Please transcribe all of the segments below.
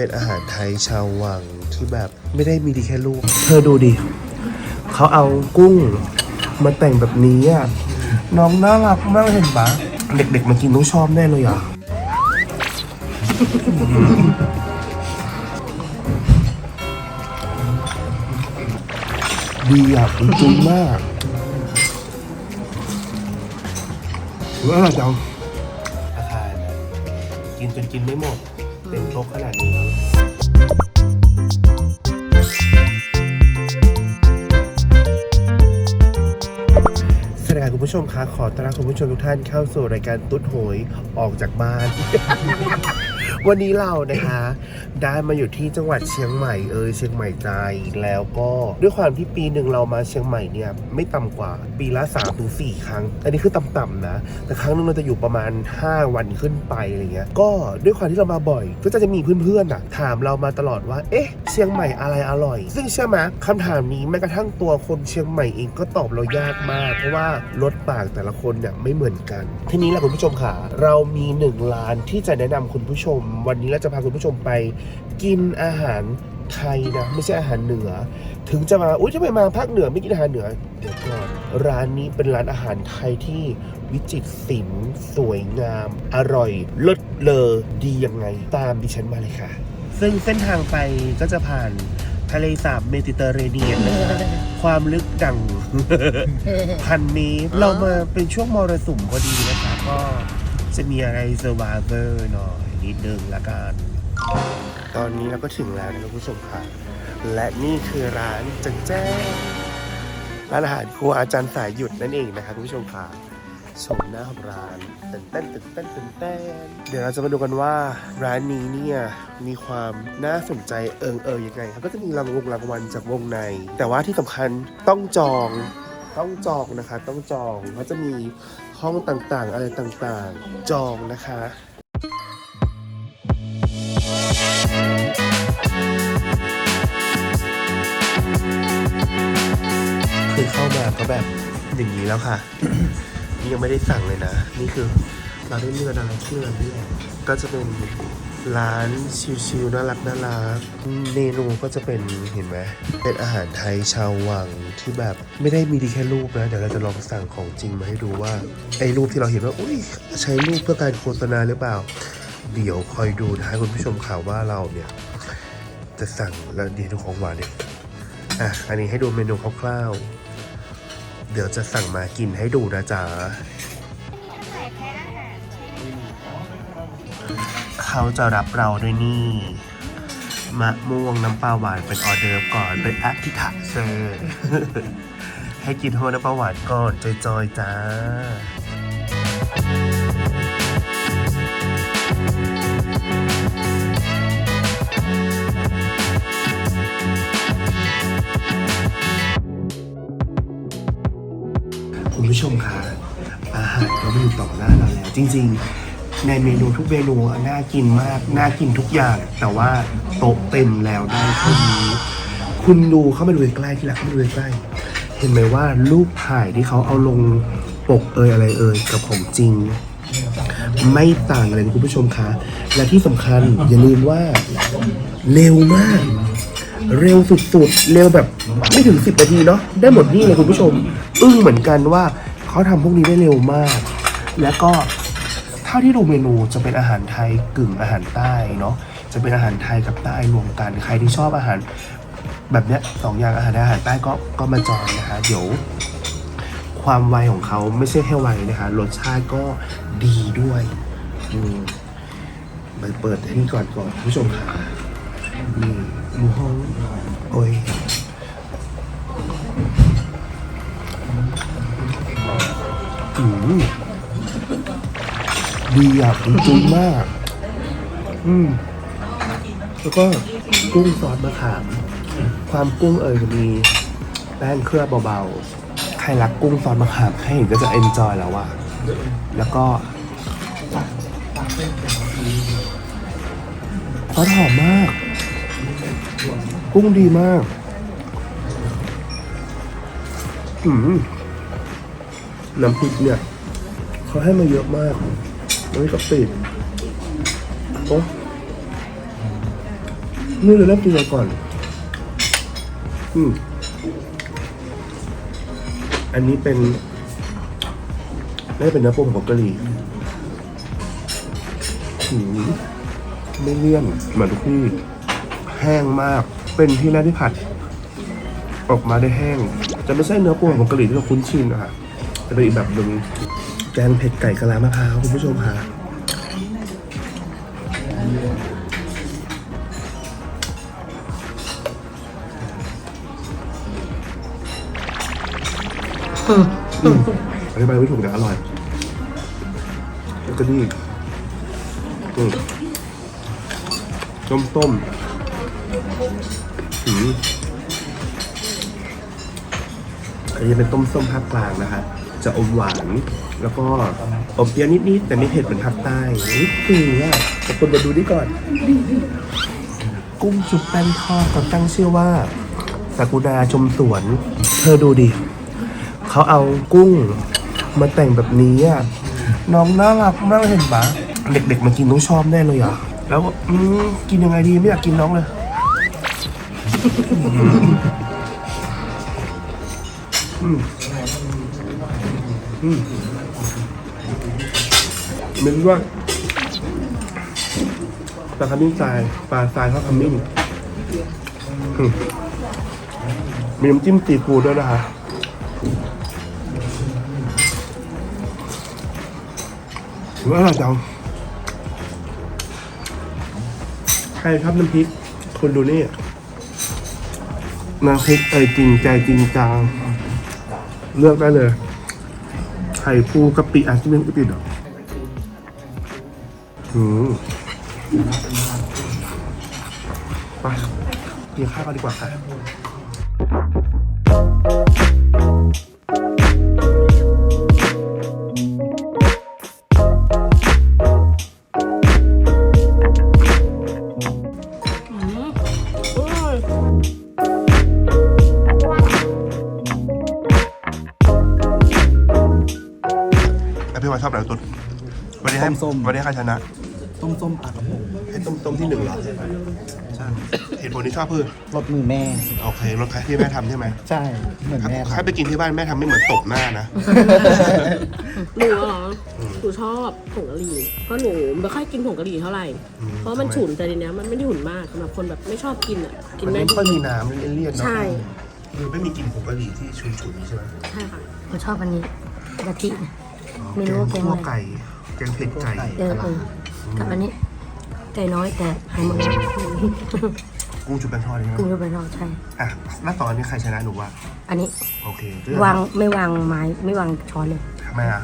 เป็นอาหารไทยชาววังที่แบบไม่ได้มีดีแค่ลูก เธอดูดิ เขาเอากุ้งมาแต่งแบบนี้อะ น้องน่ารักมากเห็นปะเด็กๆมากินต้องชอบแน่เลยอะ ดีอะคุณจุ้ยมากว่าอะไรจังอาคารกินจนกินไม่หมด เต็มโต๊ะขนาดนี้สวัสดีครับคุณผู้ชมคะขอต้อนรับคุณผู้ชมทุกท่านเข้าสู่รายการตุ๊ดโหยออกจากบ้าน วันนี้เรานะคะ ได้มาอยู่ที่จังหวัดเชียงใหม่เอยเชียงใหม่ใจแล้วก็ด้วยความที่ปีหนึ่งเรามาเชียงใหม่เนี่ยไม่ต่ำกว่าปีละ3าถึงสครั้ง อันนี้คือต่ำๆนะ แต่ครั้งนึงเราจะอยู่ประมาณ 5 วันขึ้นไปอะไรเงี้ย ก็ด้วยความที่เรามาบ่อย ก็จะมีเพื่อนๆอะถามเรามาตลอดว่า เอ๊ะ เชียงใหม่อะไรอร่อย ซึ่งเชื่อไหมคำถามนี้แม้กระทั่งตัวคนเชียงใหม่เองก็ตอบเรายากมาก เพราะว่ารสปากแต่ละคนเนี่ยไม่เหมือนกัน ทีนี้แหละคุณผู้ชมค่ะ เรามีหนึ่งร้านที่จะแนะนำคุณผู้ชมวันนี้เราจะพาคุณผู้ชมไปกินอาหารไทยนะไม่ใช่อาหารเหนือ ถึงจะมาอุ้ยทำไมมาภาคเหนือไม่กินอาหารเหนือเดี๋ยวก่อนร้านนี้เป็นร้านอาหารไทยที่วิจิตรศิลป์สวยงาม อร่อยเลิศเลอดียังไงตามดิฉันมาเลยค่ะ ซึ่งเส้นทางไปก็จะผ่านทะเลสาบเมดิเตอร์เรเนียนนะคะความลึกดังพันเมตรเรามาเป็นช่วงมรสุมพอดีนะคะก็จะมีอะไรเซอร์ i เวอร์หน่อย นิดนึงละกัน ตอนนี้เราก็ถึงแล้วนะคุณผู้ชมค่ะ และนี่คือร้านจันแจ้งร้านอาหารครัวอาจารย์สายหยุดนั่นเองนะคะคุณผู้ชมค่ะชมหน้าของร้านตื่นเต้นตื่นเต้นตื่นเต้นเดี๋ยวเราจะมาดูกันว่าร้านนี้เนี่ยมีความน่าสนใจเอิงเอยยังไงครับก็จะมีรางวงรางวัลจากวงใน แต่ว่าที่สำคัญต้องจองต้องจองนะคะ ต้องจองเขาจะมีห้องต่างๆ อะไรต่างๆ จองนะคะ คือเข้ามาก็แบบอย่างนี้แล้วค่ะ นี่ยังไม่ได้สั่งเลยนะ นี่คือเราได้เลือกอะไรที่เราเลือกก็จะเป็นร้านชิวๆน่ารักน่ารักเมนูก็จะเป็นเห็นไหมเป็นอาหารไทยชาววังที่แบบไม่ได้มีดีแค่รูปนะ เดี๋ยวเราจะลองสั่งของจริงมาให้ดูว่าไอ้รูปที่เราเห็นว่าอุ้ยใช้รูปเพื่อการโฆษณาหรือเปล่า เดี๋ยวคอยดูนะคุณผู้ชมข่าวว่าเราเนี่ยจะสั่งแล้วดีทุกของหวานเนี่ยอะอันนี้ให้ดูเมนูคร่าวๆเดี๋ยวจะสั่งมากินให้ดูนะจ๊ะเขาจะรับเราด้วยนี่มะม่วงน้ำปลาหวานเป็นออเดิร์ฟก่อนเป็นอาทิตะเซอร์ให้กินโทน้ำปลาหวานก่อนจอยๆจ้า คุณผู้ชมคะอาหารก็มาอยู่ต่อหน้าเราแล้วจริง ๆ ในเมนูทุกเมนูน่ากินมากน่ากินทุกอย่าง แต่ว่าโต๊ะเต็มแล้วได้เท่านี้คุณดูเข้ามาดูใกล้ๆที่หลักเข้ามาดูใกล้เห็นไหมว่ารูปถ่ายที่เขาเอาลงปกเอยอะไรเอยกับของจริง ไม่ต่างกันเลยคุณผู้ชมคะ และที่สำคัญอย่าลืมว่าเร็วมาก เร็วสุดๆ เร็วแบบไม่ถึง 10นาทีเนาะได้หมดนี่เลยคุณผู้ชม อึ้งเหมือนกันว่าเขาทำพวกนี้ได้เร็วมาก แล้วก็เท่าที่ดูเมนูจะเป็นอาหารไทยกึ่งอาหารใต้เนาะจะเป็นอาหารไทยกับใต้รวมกันใครที่ชอบอาหาร แบบเนี้ยสองอย่างอาหารไทยอาหารใต้ก็ก็มาจอยนะคะ เดี๋ยว ความไวของเขาไม่ใช่แค่ไวนะคะรสชาติก็ดีด้วยอืมไปเปิดที่นี่ก่อนก่อนคุณผู้ชมค่ะ หมูฮ้องโอ้ยอืมดีอะคุณจุ้ยมาก อืม แล้วก็กุ้งซอสมะขาม ความกุ้งเอ่ยจะมีแป้งเคลือบเบาๆ ใครรักกุ้งซอสมะขามใครเห็นก็จะเอนจอยแล้วอะแล้วก็ซอสหอมมาก กุ้งดีมาก อืมน้ำพริกเนี่ยเขาให้มาเยอะมากน้ำกกะปิโอ้นี่เลยเริ่มกินไรก่อน อืม อันนี้เป็นน่าเป็นเนื้อปูของกะหรี่หืมไม่เลี่ยนเหมือนทุกที่ แห้งมาก เป็นที่แรกที่ผัด ออกมาได้แห้ง จะไม่ใช่เนื้อปูของกะหรี่ที่เราคุ้นชินอะค่ะจะเป็นอีกแบบหนึ่งแกงเผ็ดไก่กะลามะพร้าวคุณผู้ชมค่ะอืมอธิบายไม่ถูกแต่อร่อย แล้วก็นี่อืมต้มต้มหืม อันนี้เป็นต้มส้มภาคกลางนะคะ จะอมหวาน แล้วก็อมเปรี้ยวนิดๆ แต่ไม่เผ็ดเหมือนภาคใต้นิดนึงอะแต่คนมาดูนี่ก่อน กุ้งชุบแป้งทอดเขาตั้งชื่อว่าสากุดาชมสวน เธอดูดิ เขาเอากุ้งมาแต่งแบบนี้อะ น้องน่ารักมากเห็นปะเด็กๆมากินต้องชอบแน่เลยอะ แล้วกินยังไงดีไม่อยากกินน้องเลย อืมอืมไม่รู้ว่าปลาขมิ้นทรายปลาทรายทอดขมิ้นมีน้ำจิ้มซีฟู้ดด้วยนะคะถือว่าอร่อยจังใครชอบน้ำพริกคุณดูนี่ น้ำพริกเอยจริงใจจริงจัง เลือกได้เลยไข่ปูกะปิอาจจะเป็นกะปิดอกอืมไปกินข้าวกันดีกว่าค่ะ วันนี้ให้ส้มๆ วันนี้ใครชนะ ต้มส้มปลากระพงให้ต้มต้มที่หนึ่งเหรอใช่เหตุผลที่ชอบคือรสมือแม่ โอเครสคล้ายที่แม่ทำใช่ไหมใช่ เหมือนแม่ถ้าไปกินที่บ้านแม่ทำไม่เหมือนตบหน้านะ หนูเหรอหนูชอบผงกะหรี่เพราะหนูไม่ค่อยกินผงกะหรี่เท่าไหร่ อืมเพราะมันฉุนแต่ทีเนี้ยมันไม่ได้ฉุนมากสำหรับคนแบบไม่ชอบกินอะ กินมันได้ไม่ค่อยมีน้ำเลี่ยนๆเนาะใช่คือไม่มีกลิ่นผงกะหรี่ที่ฉุนๆใช่ไหมใช่ค่ะหนูชอบอันนี้กะทินะไม่แกรู้งว่าแกงคั่วอะไรไก่ แกงเผ็ดไก่เออเออกับอันนี้ไก่น้อยแต่หายหมดแล้วกุ้งชุบแป้งทอดใช่ไหมกุ้งรูปเป็นทอดใช่ อะแล้วตอนนี้ใครชนะหนูว่าอันนี้โอเควางไม่วางไม้ไม่วางช้อนเลย ทำไมอะ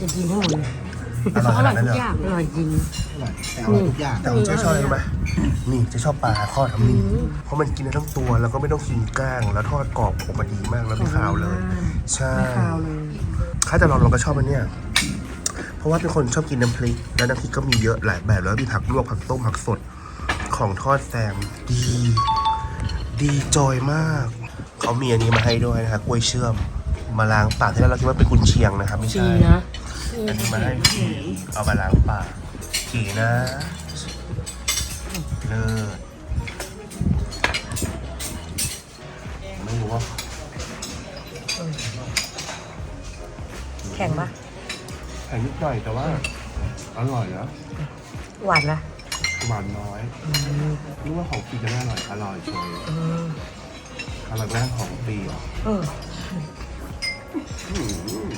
จะกินให้หมดเลยอร่อยขนาดนั้นทุเลยเหรอกอย่างอร่อยจริงอร่อยแต่อร่อยทุกอย่างแต่ผมชอบชอบอะไรรู้ไหมนี่จะชอบปลาทอดทำนี่เพราะมันกินได้ทั้งตัวแล้วก็ไม่ต้องกินก้างแล้วทอดกรอบออกมาดีมากแล้วไม่ขาวเลย ใช่ไม่คาวเลยถ้าจะลองเราก็ชอบอันเนี้ย เพราะว่าเป็นคนชอบกินน้ำพริก แล้วน้ำพริกก็มีเยอะหลายแบบแล้วมีผักลวกผักต้มผักสดของทอดแซมดี ดีจอยมาก เขามีอันนี้มาให้ด้วยนะคะกล้วยเชื่อม มาล้างปากที่แรกเราคิดว่าเป็นกุนเชียงนะครับไม่จีใช่นะอันนี้มาให้ขี่เอามาล้างปากขี่นะเลิศไม่รู้ว่าแข็งปะ แพงนิดหน่อยแต่ว่า อร่อยนะหวานละหวานน้อยรู้ว่าของฟรีจะไม่อร่อย อร่อยเฉยอืมอร่อยแม่ของฟรีอะเอออืม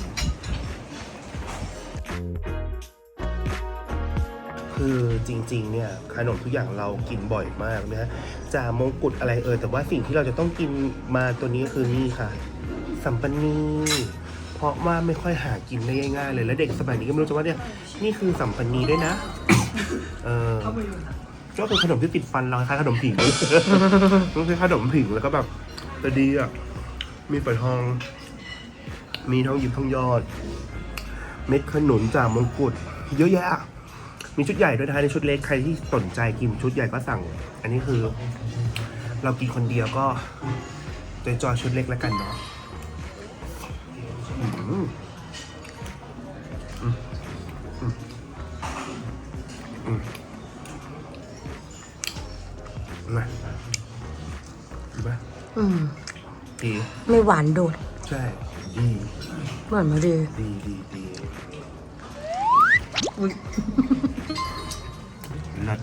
คือจริงๆ เนี่ยขนมทุกอย่างเรากินบ่อยมากนะฮะจามงกุฎอะไรเอ่ยแต่ว่าสิ่งที่เราจะต้องกินมาตัวนี้คือนี่ค่ะ สัมปันนีเพ ราะว่าไม่ค่อยหากินได้ง่ายๆเลย แล้วเด็กสมัยนี้ก็ไม่รู้จะว่าเนี่ยนี่คือสัมปันนีด้วยนะ เออก็เป็นขนมที่ติดฟันเราคล้ายขนมผิงมันคือขนมผิงแล้วก็แบบแต่ดีอะ มีปลาทอง มีทองหยิบทองยอด เม็ดขนุนจากมงกุฎเยอะแยะ มีชุดใหญ่ด้วยนะในชุดเล็กใครที่สนใจกินชุดใหญ่ก็สั่ง อันนี้คือ เรากินคนเดียวก็จอยจอยๆชุดเล็กแล้วกันเนาะ มาดีปะอืมดีไม่หวานโดด ใช่ ดีเหมือนมาดีดีดีดีนัด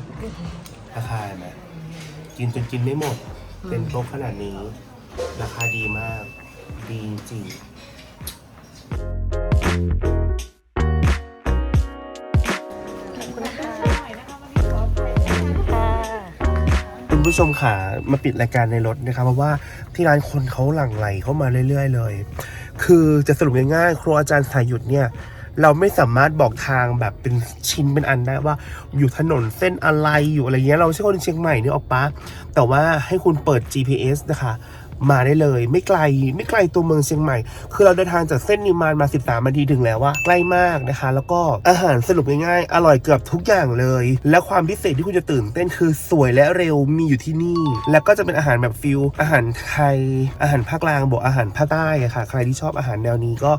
ราคาไหมกินจนกินไม่หมด เป็นโต๊ะขนาดนี้ ราคาดีมาก ดีจริง คุณผู้ชมขามาปิดรายการในรถนะครับเพราะว่าที่ร้านคนเขาหลั่งไหลเข้ามาเรื่อย ๆ เลย คือจะสรุปง่ายๆครัวอาจารย์สายหยุดเนี่ยเราไม่สามารถบอกทางแบบเป็นชิ้นเป็นอันได้ว่า อยู่ถนนเส้นอะไรอยู่อะไรเงี้ยเราใช่คนเชียงใหม่เนี่ยออกปะแต่ว่าให้คุณเปิด GPS นะคะ มาได้เลย ไม่ไกลไม่ไกลตัวเมืองเชียงใหม่ คือเราเดินทางจากเส้นนิมานมา 13นาทีถึงแล้วว่าใกล้มากนะคะ แล้วก็อาหารสรุปง่ายๆ อร่อยเกือบทุกอย่างเลย และความพิเศษที่คุณจะตื่นเต้นคือสวยและเร็วมีอยู่ที่นี่ แล้วก็จะเป็นอาหารแบบฟิลอาหารไทย อาหารภาคกลางบวกอาหารภาคใต้อะค่ะ ใครที่ชอบอาหารแนวนี้ก็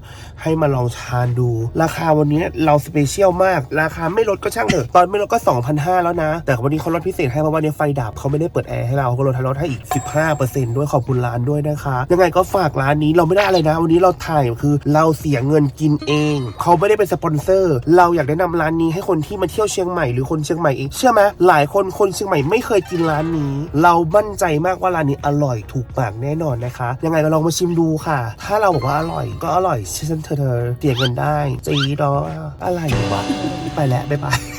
ให้มาลองทานดู ราคาวันนี้เราสเปเชียลมาก ราคาไม่ลดก็ช่างเถอะ ตอนไม่ลดก็ 2,500 แล้วนะ แต่วันนี้เขาลดพิเศษให้เพราะว่าเนี่ยไฟดับเขาไม่ได้เปิดแอร์ให้เราเขาลดลดให้อีก 15%ด้วยขอบคุณร้านด้วยนะคะ ยังไงก็ฝากร้านนี้เราไม่ได้อะไรนะ วันนี้เราถ่ายคือ เราเสียเงินกินเอง เขาไม่ได้เป็นสปอนเซอร์ เราอยากแนะนำร้านนี้ให้คนที่มาเที่ยวเชียงใหม่หรือคนเชียงใหม่เองเชื่อไหมหลายคนคนเชียงใหม่ไม่เคยกินร้านนี้ เรามั่นใจมากว่าร้านนี้อร่อยถูกปากแน่นอนนะคะ ยังไงก็ลองมาชิมดูค่ะ ถ้าเราบอกว่าอร่อยก็อร่อยเช่นเธอเธอเสียเงินได้จีดออะไรวะไปแล้วบ๊ายบาย